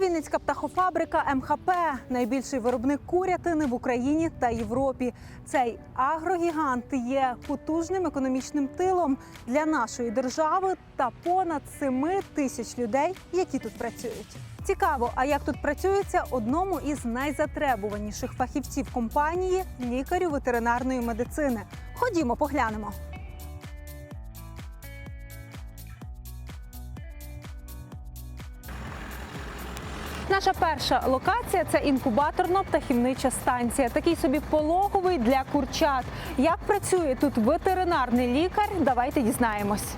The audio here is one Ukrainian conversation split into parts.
Вінницька птахофабрика МХП, найбільший виробник курятини в Україні та Європі. Цей агрогігант є потужним економічним тилом для нашої держави та понад 7 тисяч людей, які тут працюють. Цікаво, а як тут працюється одному із найзатребуваніших фахівців компанії лікарю ветеринарної медицини. Ходімо, поглянемо. Наша перша локація це інкубаторно-птахівнича станція. Такий собі пологовий для курчат. Як працює тут ветеринарний лікар? Давайте дізнаємось.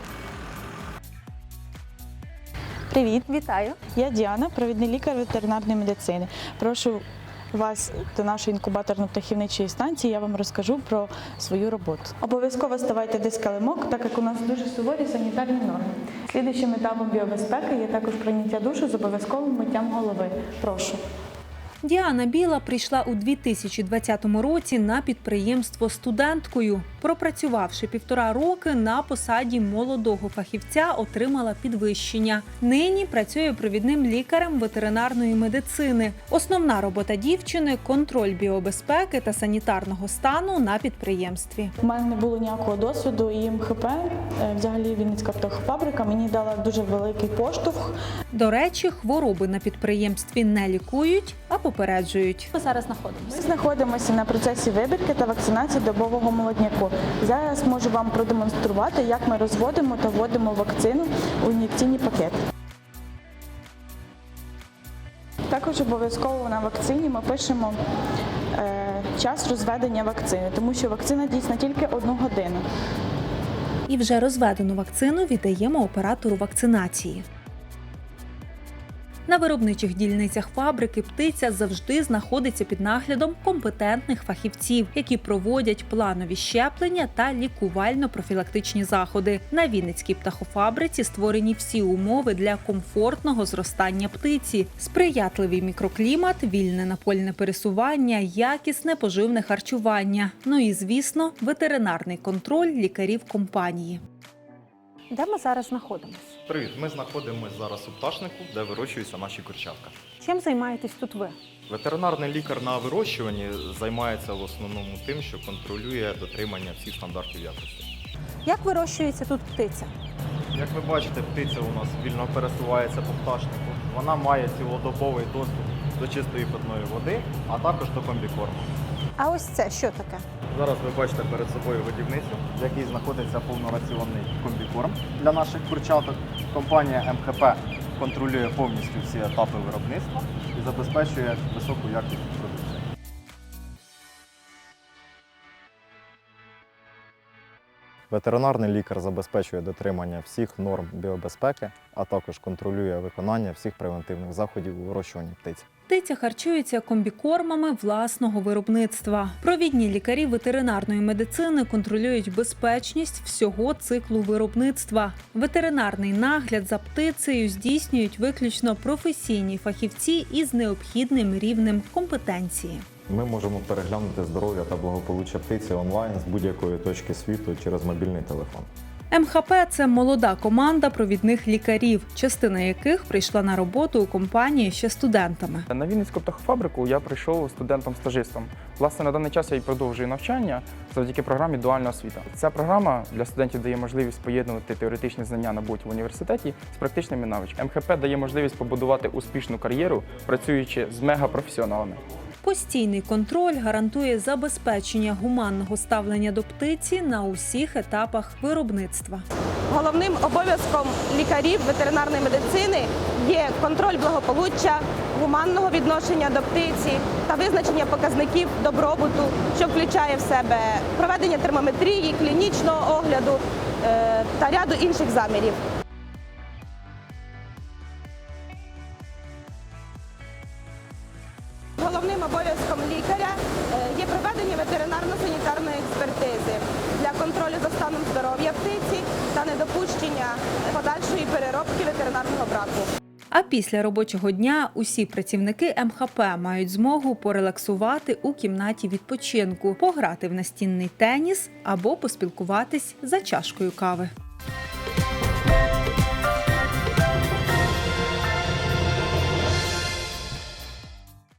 Привіт, Вітаю. я Діана, провідний лікар ветеринарної медицини. Прошу вас до нашої інкубаторно-птахівничої станції. Я вам розкажу про свою роботу. Обов'язково ставайте дискалимок, так як у нас дуже суворі санітарні норми. Слідуючим етапом біобезпеки є також прийняття душу з обов'язковим миттям голови. Прошу. Діана Біла прийшла у 2020 році на підприємство студенткою. Пропрацювавши півтора роки на посаді молодого фахівця, отримала підвищення. Нині працює провідним лікарем ветеринарної медицини. Основна робота дівчини контроль біобезпеки та санітарного стану на підприємстві. У мене не було ніякого досвіду, і МХП, е, взагалі Вінницька птахофабрика, мені дала дуже великий поштовх. До речі, хвороби на підприємстві не лікують, а попереджують. Ми зараз знаходимося. Ми знаходимося на процесі вибірки та вакцинації добового молодняку. Зараз можу вам продемонструвати, як ми розводимо та вводимо вакцину у ін'єкційні пакети. Також обов'язково на вакцині ми пишемо е, час розведення вакцини, тому що вакцина дійсна тільки одну годину. І вже розведену вакцину віддаємо оператору вакцинації. На виробничих дільницях фабрики птиця завжди знаходиться під наглядом компетентних фахівців, які проводять планові щеплення та лікувально-профілактичні заходи. На Вінницькій птахофабриці створені всі умови для комфортного зростання птиці, сприятливий мікроклімат, вільне напольне пересування, якісне поживне харчування. Ну і звісно, ветеринарний контроль лікарів компанії. Де ми зараз знаходимося? Привіт, ми знаходимося зараз у пташнику, де вирощуються наші курчатка. Чим займаєтесь тут ви? Ветеринарний лікар на вирощуванні займається в основному тим, що контролює дотримання всіх стандартів якості. Як вирощується тут птиця? Як ви бачите, птиця у нас вільно пересувається по пташнику. Вона має цілодобовий доступ до чистої питної води, а також до комбікорму. А ось це що таке? Зараз ви бачите перед собою годівницю, в якій знаходиться повнораціонний комбікорм для наших курчаток. Компанія МХП контролює повністю всі етапи виробництва і забезпечує високу якість продукції. Ветеринарний лікар забезпечує дотримання всіх норм біобезпеки, а також контролює виконання всіх превентивних заходів у вирощуванні птиці. Птиця харчується комбікормами власного виробництва. Провідні лікарі ветеринарної медицини контролюють безпечність всього циклу виробництва. Ветеринарний нагляд за птицею здійснюють виключно професійні фахівці із необхідним рівнем компетенції. Ми можемо переглянути здоров'я та благополуччя птиці онлайн з будь-якої точки світу через мобільний телефон. МХП це молода команда провідних лікарів, частина яких прийшла на роботу у компанії ще студентами. На Вінницьку птахофабрику я прийшов студентом-стажистом. Власне, на даний час я і продовжую навчання завдяки програмі Дуальна освіта. Ця програма для студентів дає можливість поєднувати теоретичні знання набуті в університеті з практичними навичками. МХП дає можливість побудувати успішну кар'єру, працюючи з мегапрофесіоналами. Постійний контроль гарантує забезпечення гуманного ставлення до птиці на усіх етапах виробництва. Головним обов'язком лікарів ветеринарної медицини є контроль благополуччя, гуманного відношення до птиці та визначення показників добробуту, що включає в себе проведення термометрії, клінічного огляду е, та ряду інших замірів. Обов'язком лікаря е, є проведення ветеринарно-санітарної експертизи для контролю за станом здоров'я птиці та недопущення подальшої переробки ветеринарного браку. А після робочого дня усі працівники МХП мають змогу порелаксувати у кімнаті відпочинку, пограти в настінний теніс або поспілкуватись за чашкою кави.